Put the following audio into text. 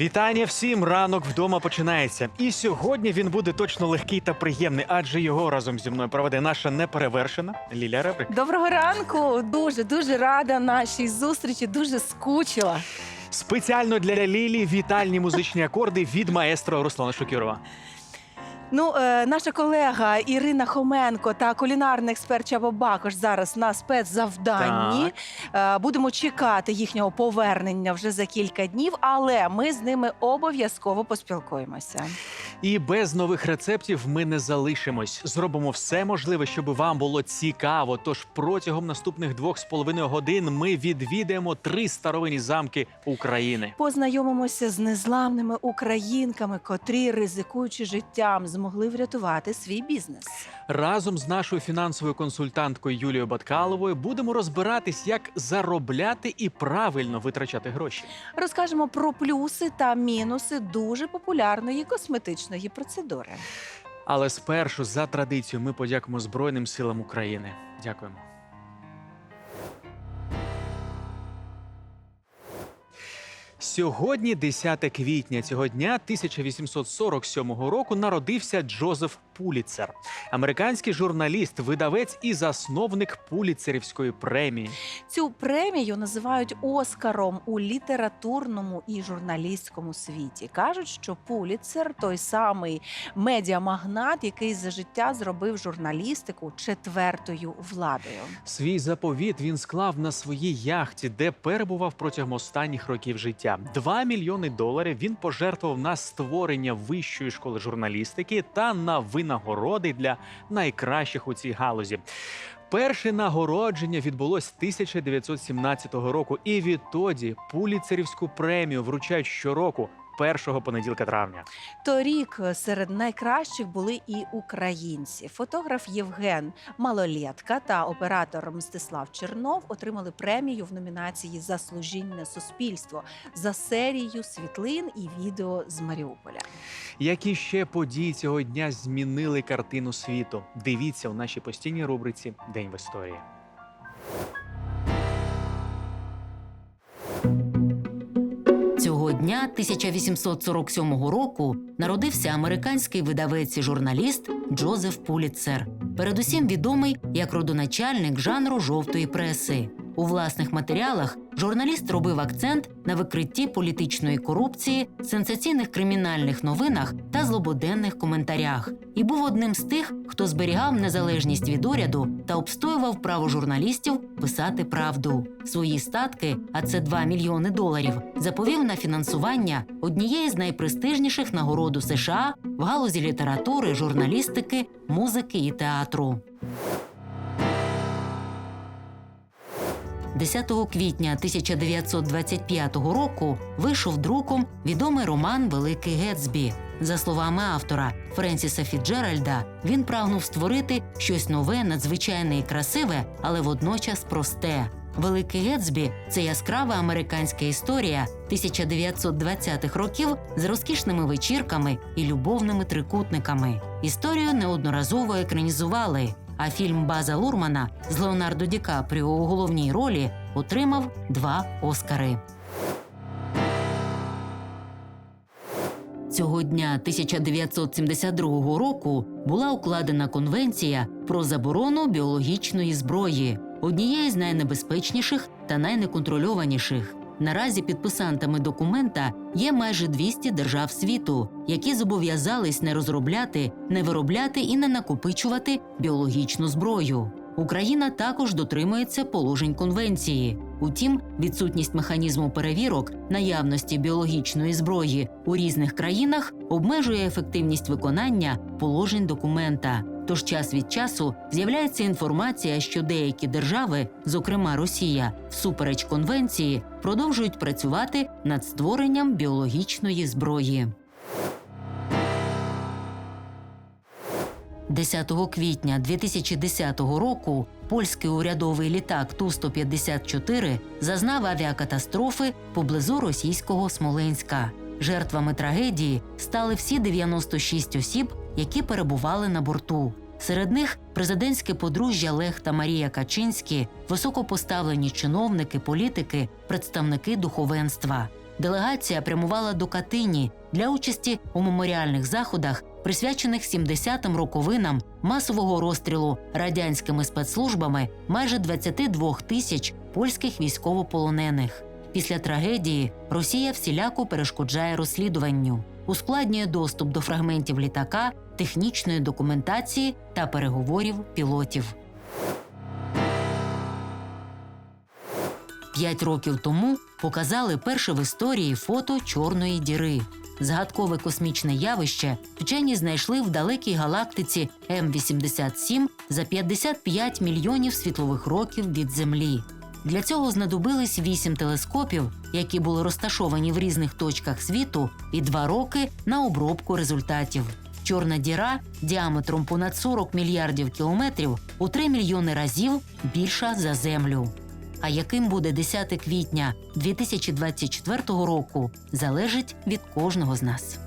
Вітання всім! Ранок вдома починається. І сьогодні він буде точно легкий та приємний, адже його разом зі мною проведе наша неперевершена Ліля Ребрик. Доброго ранку! Дуже дуже рада нашій зустрічі. Дуже скучила. Спеціально для Лілі вітальні музичні акорди від маестро Руслана Шокірова. Ну, е, наша колега Ірина Хоменко та кулінарний експерт Чаба Бакош зараз на спецзавданні. Так. будемо чекати їхнього повернення вже за кілька днів, але ми з ними обов'язково поспілкуємося. І без нових рецептів ми не залишимось. Зробимо все можливе, щоб вам було цікаво. Тож протягом наступних двох з половиною годин ми відвідаємо три старовинні замки України. Познайомимося з незламними українками, котрі, ризикуючи життям, змогли врятувати свій бізнес. Разом з нашою фінансовою консультанткою Юлією Баткаловою будемо розбиратись, як заробляти і правильно витрачати гроші. Розкажемо про плюси та мінуси дуже популярної косметичної процедури. Але спершу, за традицією, ми подякуємо Збройним силам України. Дякуємо. Сьогодні, 10 квітня цього дня 1847 року, народився Джозеф Пуліцер, американський журналіст, видавець і засновник Пуліцерівської премії. Цю премію називають Оскаром у літературному і журналістському світі. кажуть, що Пуліцер той самий медіамагнат, який за життя зробив журналістику четвертою владою. Свій заповіт він склав на своїй яхті, де перебував протягом останніх років життя. Два мільйони доларів він пожертвував на створення вищої школи журналістики та на винагороди для найкращих у цій галузі. Перше нагородження відбулось 1917 року, і відтоді Пуліцерівську премію вручають щороку. Першого понеділка травня Торік серед найкращих були і українці. Фотограф Євген Малолєтка та оператор Мстислав Чернов отримали премію в номінації за служіння суспільству за серію світлин і відео з Маріуполя. Які ще події цього дня змінили картину світу? Дивіться у нашій постійній рубриці День в історії. Цього дня 1847 року народився американський видавець і журналіст Джозеф Пулітцер, передусім відомий як родоначальник жанру жовтої преси. У власних матеріалах журналіст робив акцент на викритті політичної корупції, сенсаційних кримінальних новинах та злободенних коментарях, і був одним з тих, хто зберігав незалежність від уряду та обстоював право журналістів писати правду. Свої статки, а це 2 мільйони доларів, заповів на фінансування однієї з найпрестижніших нагород у США в галузі літератури, журналістики, музики і театру. 10 квітня 1925 року вийшов друком відомий роман Великий Гетсбі. За словами автора Френсіса Фіджеральда, він прагнув створити щось нове, надзвичайне і красиве, але водночас просте. Великий Гетсбі це яскрава американська історія 1920-х років з розкішними вечірками і любовними трикутниками. Історію неодноразово екранізували. А фільм База Лурмана з Леонардо Ді Капріо у головній ролі отримав два Оскари. Цього дня 1972 року була укладена конвенція про заборону біологічної зброї, однієї з найнебезпечніших та найнеконтрольованіших. Наразі підписантами документа є майже 200 держав світу, які зобов'язались не розробляти, не виробляти і не накопичувати біологічну зброю. Україна також дотримується положень конвенції. Утім, відсутність механізму перевірок наявності біологічної зброї у різних країнах обмежує ефективність виконання положень документа. Тож час від часу з'являється інформація, що деякі держави, зокрема Росія, всупереч конвенції, продовжують працювати над створенням біологічної зброї. 10 квітня 2010 року польський урядовий літак Ту-154 зазнав авіакатастрофи поблизу російського Смоленська. Жертвами трагедії стали всі 96 осіб, які перебували на борту. Серед них президентське подружжя Лех та Марія Качинські, високопоставлені чиновники, політики, представники духовенства. делегація прямувала до Катині для участі у меморіальних заходах, присвячених 70-м роковинам масового розстрілу радянськими спецслужбами майже 22 тисяч польських військовополонених. Після трагедії Росія всіляко перешкоджає розслідуванню, ускладнює доступ до фрагментів літака, технічної документації та переговорів пілотів. П'ять років тому показали перше в історії фото чорної діри. Загадкове космічне явище вчені знайшли в далекій галактиці М87 за 55 мільйонів світлових років від Землі. Для цього знадобились вісім телескопів, які були розташовані в різних точках світу, і два роки на обробку результатів. Чорна діра діаметром понад 40 мільярдів кілометрів у 3 мільйони разів більша за Землю. А яким буде 10 квітня 2024 року, залежить від кожного з нас.